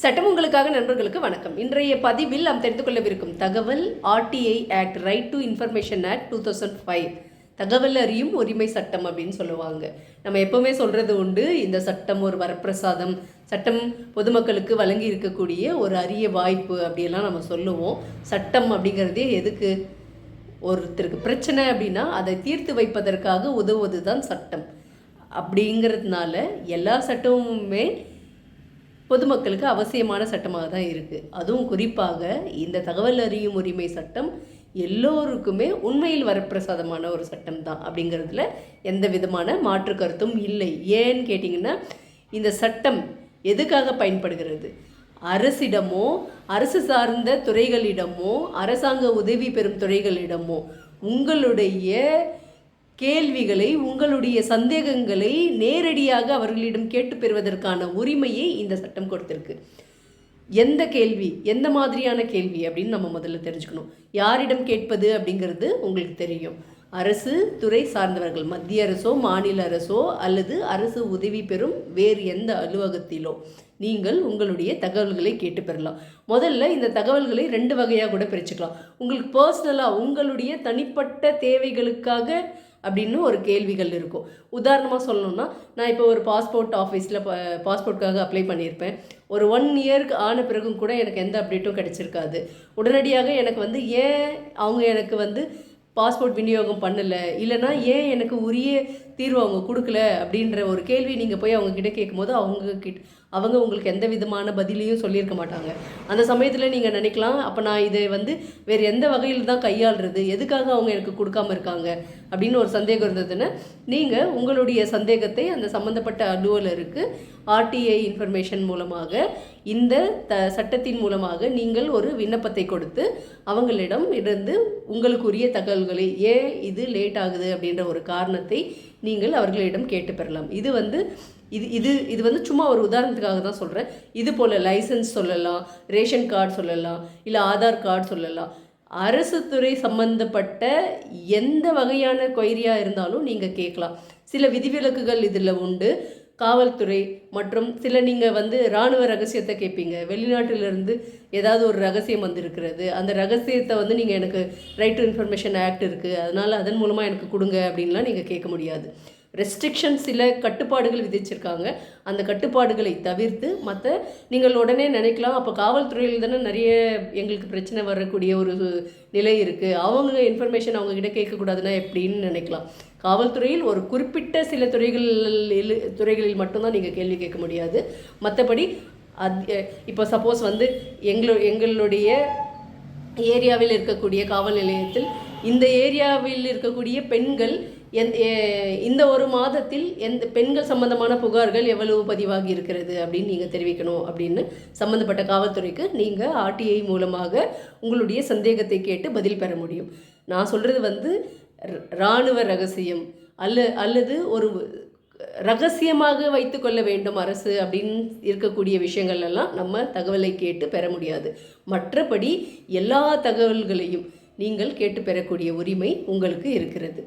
சட்டம் உங்களுக்காக நண்பர்களுக்கு வணக்கம். இன்றைய பதிவில் நாம் தெரிந்து கொள்ளவிருக்கும் தகவல் RTI act right to information act two thousand five தகவல் அறியும் உரிமை சட்டம் அப்படின்னு சொல்லுவாங்க. நம்ம எப்பவுமே சொல்றது உண்டு இந்த சட்டம் ஒரு வரப்பிரசாதம். சட்டம் பொதுமக்களுக்கு வழங்கி இருக்கக்கூடிய ஒரு அரிய வாய்ப்பு அப்படியெல்லாம் நம்ம சொல்லுவோம். சட்டம் அப்படிங்கிறதே எதுக்கு? ஒருத்தருக்கு பிரச்சனை அப்படின்னா அதை தீர்த்து வைப்பதற்காக உதவுவது தான் சட்டம். அப்படிங்கிறதுனால எல்லா சட்டமுமே பொதுமக்களுக்கு அவசியமான சட்டமாக தான் இருக்குது அதுவும் குறிப்பாக இந்த தகவல் அறியும் உரிமை சட்டம் எல்லோருக்குமே உண்மையில் வரப்பிரசாதமான ஒரு சட்டம் தான் அப்படிங்கிறதுல எந்த விதமான மாற்று கருத்தும் இல்லை. ஏன்னு கேட்டிங்கன்னா இந்த சட்டம் எதுக்காக பயன்படுகிறது? அரசிடமோ அரசு சார்ந்த துறைகளிடமோ அரசாங்க உதவி பெறும் துறைகளிடமோ உங்களுடைய கேள்விகளை உங்களுடைய சந்தேகங்களை நேரடியாக அவர்களிடம் கேட்டு பெறுவதற்கான உரிமையை இந்த சட்டம் கொடுத்திருக்கு. எந்த கேள்வி எந்த மாதிரியான கேள்வி அப்படின்னு நம்ம முதல்ல தெரிஞ்சுக்கணும். யாரிடம் கேட்பது அப்படிங்கிறது உங்களுக்கு தெரியும். அரசு துறை சார்ந்தவர்கள் மத்திய அரசோ மாநில அரசோ அல்லது அரசு உதவி பெறும் வேறு எந்த அலுவலகத்திலோ நீங்கள் உங்களுடைய தகவல்களை கேட்டு பெறலாம். முதல்ல இந்த தகவல்களை ரெண்டு வகையாக கூட பிரிச்சுக்கலாம். உங்களுக்கு பர்சனலாக உங்களுடைய தனிப்பட்ட தேவைகளுக்காக அப்படின்னு ஒரு கேள்விகள் இருக்கும். உதாரணமாக சொல்லணும்னா நான் இப்போ ஒரு பாஸ்போர்ட் ஆஃபீஸில் பாஸ்போர்ட்காக அப்ளை பண்ணியிருப்பேன். ஒரு ஒன் இயருக்கு ஆன பிறகும் கூட எனக்கு எந்த அப்டேட்டும் கிடச்சிருக்காது. உடனடியாக எனக்கு வந்து ஏன் அவங்க எனக்கு வந்து பாஸ்போர்ட் விநியோகம் பண்ணலை. இல்லைனா ஏன் எனக்கு உரிய தீர்வு அவங்க கொடுக்கல? அப்படின்ற ஒரு கேள்வி நீங்கள் போய் அவங்கக்கிட்ட கேட்கும்போது அவங்க கிட்ட அவங்க உங்களுக்கு எந்த விதமான பதிலையும் சொல்லியிருக்க மாட்டாங்க. அந்த சமயத்தில் நீங்கள் நினைக்கலாம் அப்போ நான் இதை வந்து வேறு எந்த வகையில் தான் கையாளுறது? எதுக்காக அவங்க எனக்கு கொடுக்காம இருக்காங்க? அப்படின்னு ஒரு சந்தேகம் இருந்ததுன்னா நீங்கள் உங்களுடைய சந்தேகத்தை அந்த சம்மந்தப்பட்ட அலுவலருக்கு ஆர்டிஐ இன்ஃபர்மேஷன் மூலமாக இந்த த சட்டத்தின் மூலமாக நீங்கள் ஒரு விண்ணப்பத்தை கொடுத்து அவங்களிடம் இருந்து உங்களுக்குரிய தகவல்களை ஏன் இது லேட் ஆகுது அப்படின்ற ஒரு காரணத்தை நீங்கள் அவர்களிடம் கேட்டு பெறலாம். இது வந்து இது இது இது வந்து சும்மா ஒரு உதாரணத்துக்காக தான் சொல்கிறேன் இது போல் லைசன்ஸ் சொல்லலாம் ரேஷன் கார்டு சொல்லலாம் இல்லை ஆதார் கார்டு சொல்லலாம். அரசு துறை சம்பந்தப்பட்ட எந்த வகையான கொயரியாக இருந்தாலும் நீங்கள் கேட்கலாம். சில விதிவிலக்குகள் இதில் உண்டு. காவல்துறை மற்றும் சில நீங்கள் வந்து இராணுவ ரகசியத்தை கேட்பீங்க வெளிநாட்டிலிருந்து ஏதாவது ஒரு ரகசியம் வந்திருக்கிறது. அந்த ரகசியத்தை வந்து நீங்கள் எனக்கு ரைட் டு இன்ஃபர்மேஷன் ஆக்ட் இருக்குது அதனால் அதன் மூலமாக எனக்கு கொடுங்க அப்படின்லாம் நீங்கள் கேட்க முடியாது. ரெஸ்ட்ரிக்ஷன் சில கட்டுப்பாடுகள் விதிச்சிருக்காங்க. அந்த கட்டுப்பாடுகளை தவிர்த்து மற்ற நீங்கள் உடனே நினைக்கலாம். அப்போ காவல்துறையில் தானே நிறைய எங்களுக்கு பிரச்சனை வரக்கூடிய ஒரு நிலை இருக்குது அவங்க இன்ஃபர்மேஷன் அவங்கக்கிட்ட கேட்கக்கூடாதுன்னா எப்படின்னு நினைக்கலாம். காவல்துறையில் ஒரு குறிப்பிட்ட சில துறைகளில் துறைகளில் மட்டும்தான் நீங்கள் கேள்வி கேட்க முடியாது. மற்றபடி அத் இப்போ சப்போஸ் வந்து எங்களு எங்களுடைய ஏரியாவில் இருக்கக்கூடிய காவல் நிலையத்தில் இந்த ஏரியாவில் இருக்கக்கூடிய பெண்கள் எந் இந்த ஒரு மாதத்தில் எந்த பெண்கள் சம்பந்தமான புகார்கள் எவ்வளவு பதிவாகி இருக்கிறது அப்படின்னு நீங்கள் தெரிவிக்கணும் அப்படின்னு சம்மந்தப்பட்ட காவல்துறைக்கு நீங்கள் ஆர்டிஐ மூலமாக உங்களுடைய சந்தேகத்தை கேட்டு பதில் பெற முடியும். நான் சொல்கிறது வந்து இராணுவ ரகசியம். அல்ல அல்லது ஒரு ரகசியமாக வைத்துக்கொள்ள வேண்டும் அரசு அப்படின்னு இருக்கக்கூடிய விஷயங்கள் எல்லாம் நம்ம தகவலை கேட்டு பெற முடியாது. மற்றபடி எல்லா தகவல்களையும் நீங்கள் கேட்டு பெறக்கூடிய உரிமை உங்களுக்கு இருக்கிறது.